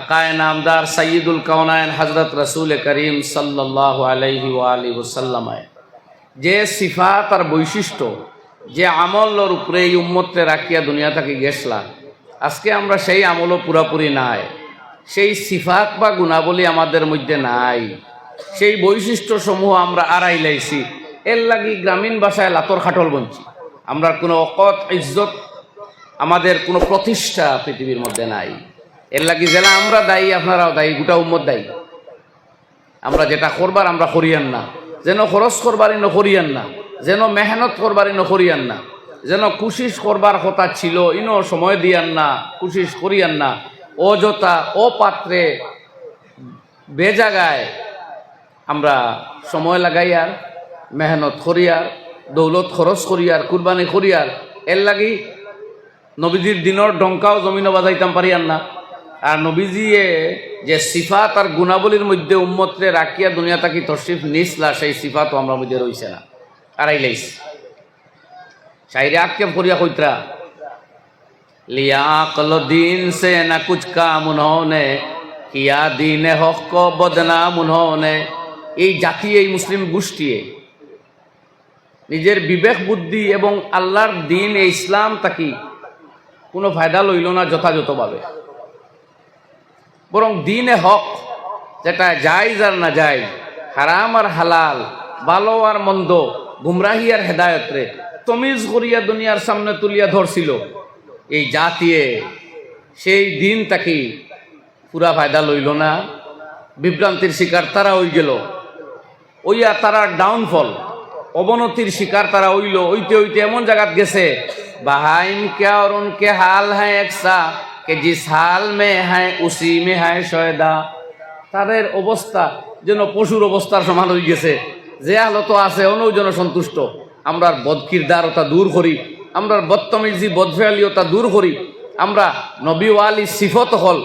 আকায় নামদার সঈদুল কৌনায়ন হজরত রসুল করিম ওসাল্লামায় যে সিফাত আর বৈশিষ্ট্য, যে আমলের উপরে এই উম্মতরে রাখিয়া দুনিয়া থেকে গেছলা আজকে আমরা সেই আমলও পুরাপুরি নাই। সেই সিফাত বা গুণাবলী আমাদের মধ্যে নাই। সেই বৈশিষ্ট্য সমূহ আমরা আড়াই লাইছি। এর লাগি গ্রামীণ ভাষায় লাতর খাটল বঞ্চি। আমরা কোনো অকত ইজ্জত, আমাদের কোনো প্রতিষ্ঠা পৃথিবীর মধ্যে নাই। এর লাগি জেলা আমরা দায়ী, আপনারাও দায়ী, গোটা উম্মত দায়ী। আমরা যেটা করবার, আমরা করিয়ান না। যেন খরচ করবারই নকরিয়ান না। যেন মেহনত করবারই নকরিয়ান না। যেন কুশিস করবার কথা ছিল, ইনো সময় দিয়ান না কুশিস করিয়ান না। অযথা, অপাত্রে, বেজাগায় আমরা সময় লাগাইয়ার, মেহনত করিয়ার, দৌলত খরচ করিয়ার, কুরবানি করিয়ার। এর লাগি নবীজির দিনের ডঙ্কাও জমিনও বাজাইতাম পারিয়ান না। আর নবীজি যে সিফাত আর গুণাবলীর মধ্যে উম্মতরে রাখিয়া দুনিয়া তাকি তশরিফ নিসলা সেই সিফাতও আমরা মধ্যে রইছে না। আর আইলাইস সাইরে আক্ষে করিয়া কইত্রা লিয়া কল দিন সে না কুচকা উন্হনে, কিয়া দিন হক বদনাম উন্হনে। এই জাতি, এই মুসলিম গোষ্ঠীয়ে নিজের বিবেক, বুদ্ধি এবং আল্লাহর দিন, এই ইসলাম তাকি কোনো ফায়দা লইল না যথাযথভাবে? বরং দিনে হক, যেটা জায়জ আর না যাই হারাম আর হালাল, ভালো আর মন্দ, গুমরাহি আর হেদায়তরে তমিজ করিয়া দুনিয়ার সামনে তুলিয়া ধরছিল। এই জাতিয়ে সেই দিন তাকে পুরা ফায়দা লইল না, বিভ্রান্তির শিকার তারা হই গেল। ওই আর তারা ডাউনফল অবনতির শিকার তারা হইল। ওইতে ওইতে এমন জায়গাত গেছে, বাহাইম কে অরুণ কে হাল হ্যাঁ একসা? কে জিস হাল মে হ্যাঁ উসি মে হ্যাঁ শয়দা তাদের অবস্থা যেন পশুর অবস্থার সমান হয়ে গেছে। যে হালত আছে অনু যেন সন্তুষ্ট। আমরা বদকিরদারতা দূর করি। আমরা বদতমিজি বদফেয়ালিয়তা দূর করি। আমরা নবীওয়ালি সিফত হল,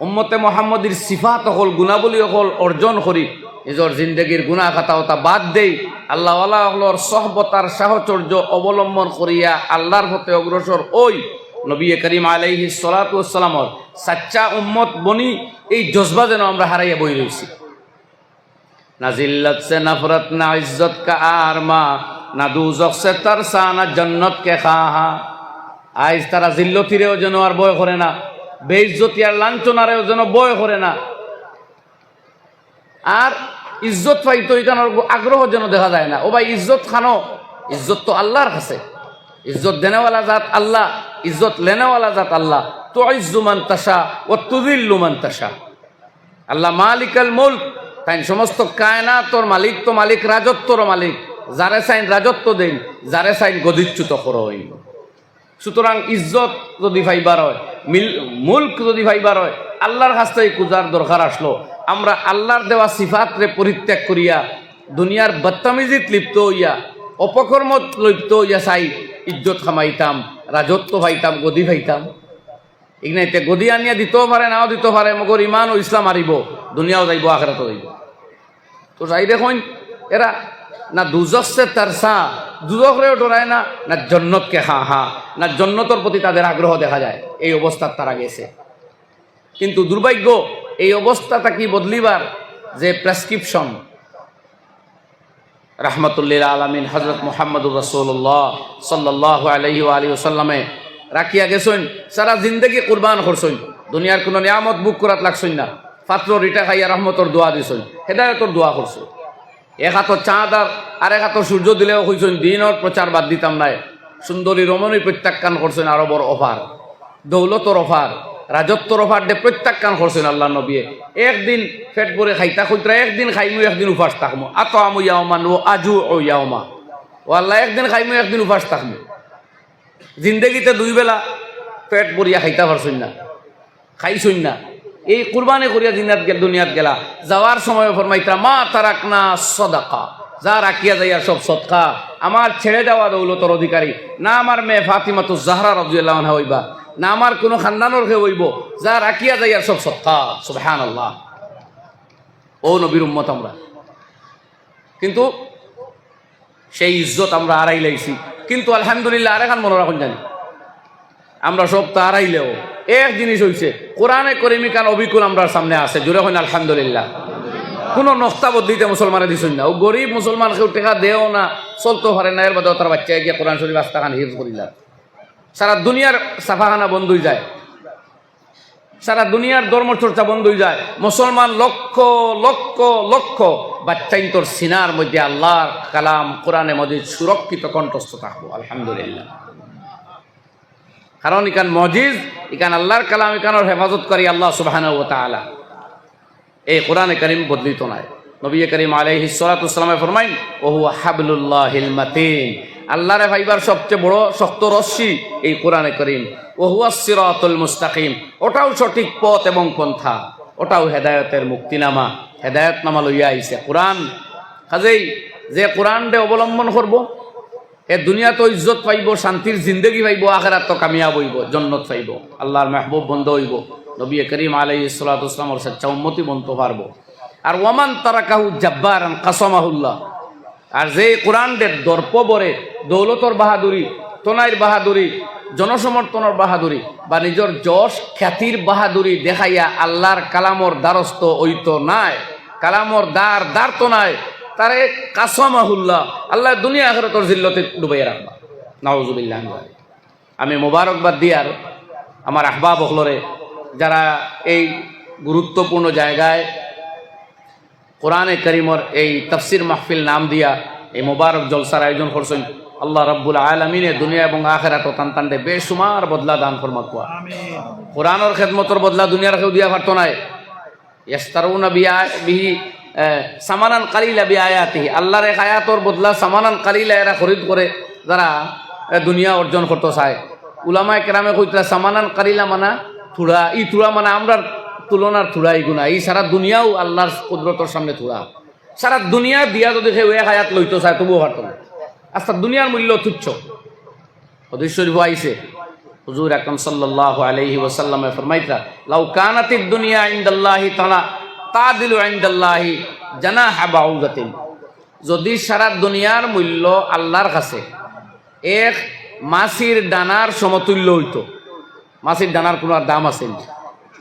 উম্মতে মোহাম্মদীর সিফাত হল, গুণাবলী হল অর্জন করি। নিজের জিন্দগির গুণা খাতাওতা বাদ দেই আল্লাহ আল্লাহর সহবতার সাহচর্য অবলম্বন করিয়া আল্লাহর হতে অগ্রসর ওই নবী করিম আলাইহি সালাতামর সাচ্চা উম্মত বনি এই জজবা যেন আমরা হারাইয়া বই রয়েছি না জিল্লত সে নফরত, না ইজ্জত কা আর মা না দুজক সে তরসা, না জন্নত কে খাহা। আইজ তারা জিল্লতিরেও যেন আর বয় করে না, বেইজ্জতি আর লাঞ্ছনারেও যেন বয় করে না। আর ইজ্জত পাইতো এখানোর আগ্রহ যেন দেখা যায় না। ও ভাই, ইজ্জত খানো, ইজ্জত তো আল্লাহর কাছে। ইজ্জত দেনেওয়ালা জাত আল্লাহ। ইজ্জত লেনেওয়ালা জাত আল্লাহ। তো ইজ্জুমান তাসা ও তুদিল্লুমান তাসা আল্লাহ মালিক আল মুল্ক তাই সমস্ত কায়নাতর মালিক তো মালিক, রাজত্বর মালিক। যারে সাইন রাজত্ব দেন, যারে সাইন গদিচ্যুত করো সুতরাং ইজ্জত যদি ভাইবার হয়, মিল, মুল্ক যদি ভাইবার হয়, আল্লাহর থেকে কুজার দরকার আসলো। আমরা আল্লাহর দেওয়া সিফাতরে পরিত্যাগ করিয়া, দুনিয়ার বদতামিজিত লিপ্ত হইয়া, অপকর্মত লিপ্ত হইয়া চাই, ইজ্জত খামাইতাম। রাজত্ব ভাইতাম, গদি ভাইতাম। ইগনাইতে গদি আনিয়া দিতেও পারে, নাও দিতে পারে, মগর ইমান ও ইসলাম আরিব দুনিয়াও যাইব, আখেরাতও যাইব। তো যাই দেখুন, এরা না দুজকসে তারসা দুজকরেও ডরায় না না জন্নতকে হা হা, না জন্নতর প্রতি তাদের আগ্রহ দেখা যায়, এই অবস্থার তারা গেছে। কিন্তু দুর্ভাগ্য, এই অবস্থাটা কি বদলিবার যে প্রেসক্রিপশন রাহমাতুল্লিল আলমিন হজরত মোহাম্মদুর রসুল্লাহ সাল্লাহ আলহি আলী সাল্লামে রাখিয়া গেছেন, সারা জিন্দগি কুরবান করছেন, দুনিয়ার কোনো নিয়ামত বুক করাত লাগছেন না। পাত্র রিটা খাইয়া রহমতর দোয়া দিছেন, হেদায়তর দোয়া করছেন। এক হাতর চাঁদ আর আর এক হাতর সূর্য দিলেও হইছেন, দিনের প্রচার বাদ দিতাম নাই। সুন্দরী রমণী প্রত্যাখ্যান করছেন, আরও বড় অফার, দৌলতর অফার। রাজত্বর অফার দে প্রত্যাখ্যান করছেন আল্লাহ নবীয়ে। একদিন ফেট ভরে খাইতা খুঁতরা একদিন খাইমু, একদিন উপাস থাকমু। আত আমু ইয়াওমান ও আজু ও ইয়াওমা। ও আল্লাহ, একদিন খাইমু, একদিন উপাস থাকমু। জিন্দগিতে দুই বেলা পেট ভরিয়া খাইতা পারছই না খাইছই না। এই কুরবানি করিয়া দিনাত গেল দুনিয়াত গেলা। যাওয়ার সময় ফরমাইতা মা তারাক না সদাকা। যা রাখিয়া যাইয়া সব সৎকা আমার ছেড়ে দেওয়া দৌলতর অধিকারী। না আমার মেয়ে ফাতিমা তো জাহরা রবিউল্লাহ হইবা। না আমার কোনো খানদানোর হে হইব যা রাখিয়া যাইয়া সব সৎকা সুবহান আল্লাহ ও নবীর উম্মত আমরা। কিন্তু সেই ইজ্জত আমরা আড়াই লাইছি। কিন্তু আলহামদুলিল্লাহ আর এখন মনে রাখুন জানি। আমরা সব তারাইলেও এক জিনিস হইছে, কোরআনে করিমিকান অবিকুল আমরা সামনে আছে জুড়ে হইন আলহামদুলিল্লাহ। কোনো নক্তা বদলিতে মুসলমানে দিছুন না। ও গরিব মুসলমান কেউ টেকা দেও না, চলতে পারে না, এর বাদে তার বাচ্চা গিয়ে কোরআন শরীফ আস্তাখান হিফ করিলাম। সারা দুনিয়ার সাফাখানা বন্ধ হয়ে যায়। সারা দুনিয়ার ধর্মচর্চা বন্ধ হয়ে যায়। মুসলমান লক্ষ লক্ষ লক্ষ বাচ্চাইন তোর সিনার মধ্যে আল্লাহর কালাম কোরআনে মজিদ সুরক্ষিত কণ্ঠস্থ থাকব, আলহামদুলিল্লাহ। কারণ ইকান মজিজ ইকান আল্লাহর কালাম, ইকানোর হেফাজত করি আল্লাহ সুবাহানা ও তালা এই কোরআনে করিম বদলিত নয় নবী করিম আলহি সালাতামে ফরমাইন ওহু হাবলুল্লাহ মাতিন। আল্লাহরে ভাইবার সবচেয়ে বড় শক্ত রশ্মি এই কোরআনে করিম। ওহু সিরাতুল মুস্তাকিম। ওটাও সঠিক পথ এবং পন্থা। ওটাও হেদায়তের মুক্তিনামা। হেদায়তনামা লইয়া আইছে কোরআন। কাজেই যে কোরআনটে অবলম্বন করব, এ দুনিয়াতে ইজ্জত পাইব, শান্তির জিন্দগি পাইব আখেরাত তো কামিয়াব হইব, জন্নত পাইব। আল্লাহর মেহবুব বন্ধ হইব। নবী করিম আলাই সালাতামর সচ্চা উন্মতি বনতে পারব। আর ওমান তারা কাহু জব্বার কাসমাহুল্লাহ। আর যে কোরআনদের দর্প বরে দৌলতর বাহাদুরি তোনাইর বাহাদুরি, জনসমর্থনের বাহাদুরি বা নিজের যশ খ্যাতির বাহাদুরি দেখাইয়া আল্লাহর কালামর দ্বারস্থ ওইত নাই। কালামর দ্বার দ্বার তো নাই। তারে কাসমাহুল্লাহ, আল্লাহ দুনিয়া আখরতর জিল্লতে ডুবাইয়া রাখবা। নওয়াজুবিল্লাহ আমি মোবারকবাদ দিয়ার আমার আহবাব হলরে, যারা এই গুরুত্বপূর্ণ জায়গায় কোরআনে করিমর এই তফসির মাহফিল নাম দিয়া এই মোবারক জলসার আয়োজন করছেন আল্লাহ রব্বুল আলমিনে দুনিয়া এবং আখেরাত তান তান্ডে বেসুমার বদলা দান ফরমাকুয়া কোরআনের খেদমতর বদলা দুনিয়ার কেউ দিয়া পারতো নাই। ইয়াস্তারুনা বিহি সামানান কালিলা বি আয়াতি আল্লাহর এক আয়াতর বদলা সামানান কালিলা এরা খরিদ করে যারা দুনিয়া অর্জন করতে চায়। উলামায় কেরামে কইতরা সামানান কালিলা মানা থুড়া ই থুড়া মানে আমরা তুলনার থুড়া এই গুণা। এই সারা দুনিয়াও আল্লাহর কুদরতর সামনে থুড়া। সারা দুনিয়া দিয়া যদি কেউ এক আয়াত লইতে চায় তবুও পারতো না। আস্তা দুনিয়ার মূল্য তুচ্ছ। হদিস শরীফ আইছে। হুজুর আকরম সাল্লাল্লাহু আলাইহি ওয়াসাল্লামে ফরমাইতা লাউ কানাতিদ দুনিয়া ইনদাল্লাহি তাআলা তাদিলু ইনদাল্লাহি জানাহা বাউদাতিন যদি সারা দুনিয়ার মূল্য আল্লাহর কাছে, এক মাছির ডানার সমতুল্য হইতো। মাছির ডানার কোনো আর দাম আছে না।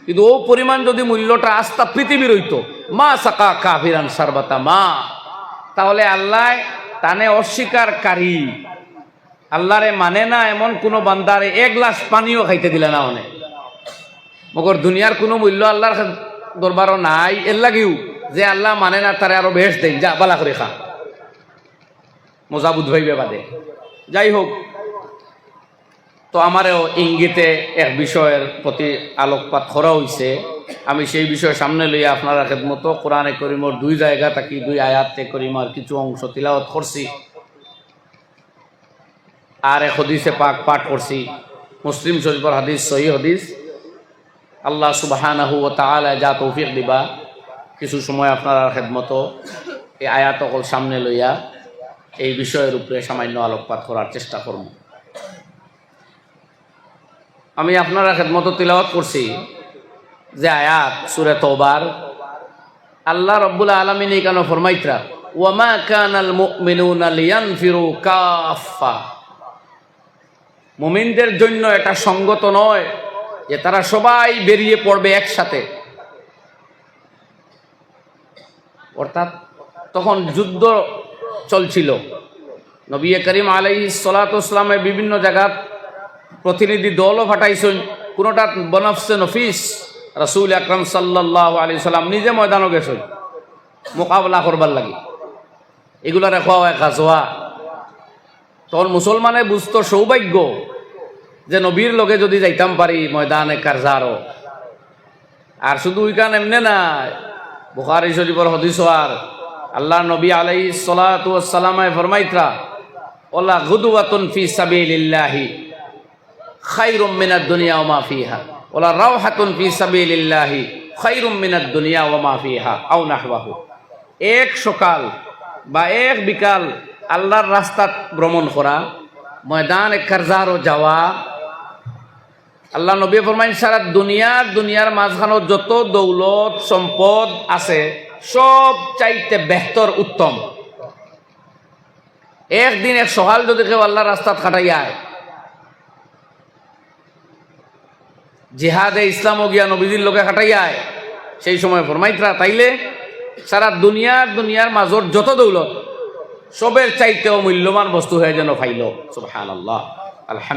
কিন্তু ও পরিমাণ যদি মূল্যটা আস্থা পৃথিবীর হইতো, মা সাকা কাফিরান সারবাতা মা। তাহলে আল্লাহ তানে অস্বীকারী। আল্লাহরে মানে না এমন কোনো বান্দারে এক গ্লাস পানিও খাইতে দিলে না অনেক মগর দুনিয়ার কোনো মূল্য আল্লাহর দরবারও নাই, এর লাগিও যে আল্লাহ মানে না তারে আরও বেশ দেন যা, বালা করে খা। মজাবুদ ভাইবে বাদে। যাই হোক, তো আমারও ইঙ্গিতে এক বিষয়ের প্রতি আলোকপাত করা হয়েছে আমি সেই বিষয় সামনে লইয়া আপনারা মতো কোরআনে করিমর দুই জায়গা থাকি, দুই আয়াতে করিমার কিছু অংশ তিলাওয়াত করছি। আর এক হদিসে পাক পাঠ করছি। মুসলিম শরীফর হাদিস, সহি হদিস। আল্লাহ তাআলা যা তৌফিক দিবা, কিছু সময় আপনারা খেদমত, এই আয়াত অকল সামনে লইয়া এই বিষয়ের উপরে সামান্য আলোকপাত করার চেষ্টা করব। আমি আপনারা খেদমত তিলাওয়াত করছি। যে আয়াত, সুরে তোবার আল্লাহ রব্বুল আলমিন কেন ফরমাইত্রা ওয়ামা কানাল মুমিনুনা লিয়ানফিরু কাফা মুমিনদের জন্য এটা সঙ্গত নয় যে তারা সবাই বেরিয়ে পড়বে একসাথে। অর্থাৎ তখন যুদ্ধ চলছিল। নবী করিম আলাই সালাতামের বিভিন্ন জায়গার প্রতিনিধি দলও ফাটাইছেন, কোনোটা বনফসে নফিস রসুল আকরম সাল্লাহ আলি সাল্লাম নিজে ময়দানও গেছেন মোকাবেলা করবার লাগি। এগুলো রেখা হয় কাজোয়া তখন মুসলমানে বুঝতো সৌভাগ্য যে নবীর লগে যদি যাইতাম পারি ময়দানে কারজারও। আর শুধু ওইখান এমনে না, বুখারি শরীফর হদিস আর আল্লাহ নবী আলাই সালাতামায় ফরমাইত্রা, ওলা গুদুয়াতুন ফি সাবিলিল্লাহি, খাইরুম মিনাদ দুনিয়া ওয়া মা ফিহা। ওলা রাওহাতুন ফি সাবিলিল্লাহি খাইরুম মিনাদ দুনিয়া ওয়া মা ফিহা, আও নাহওয়াহু। এক সকাল বা এক বিকাল আল্লাহর রাস্তাত ভ্রমণ করা, ময়দান কারজারও যাওয়া। আল্লাহ নবী ফরমাইন, সারা দুনিয়ার দুনিয়ার মাঝখানো যত দৌলত, সম্পদ আছে, সব চাইতে বেহতর উত্তম। একদিন এক সকাল যদি কেউ আল্লাহ রাস্তাত খাটাইয়ায় জিহাদে ইসলাম গিয়া নবীজির লোকে খাটাইয়ায় সেই সময় ফরমাইত্রা তাইলে, সারা দুনিয়ার দুনিয়ার মাজর যত দৌলত, সবের চাইতেও মূল্যবান বস্তু হয়ে যেন ফাইল। সুবহানাল্লাহ। আলহামদুলিল্লাহ।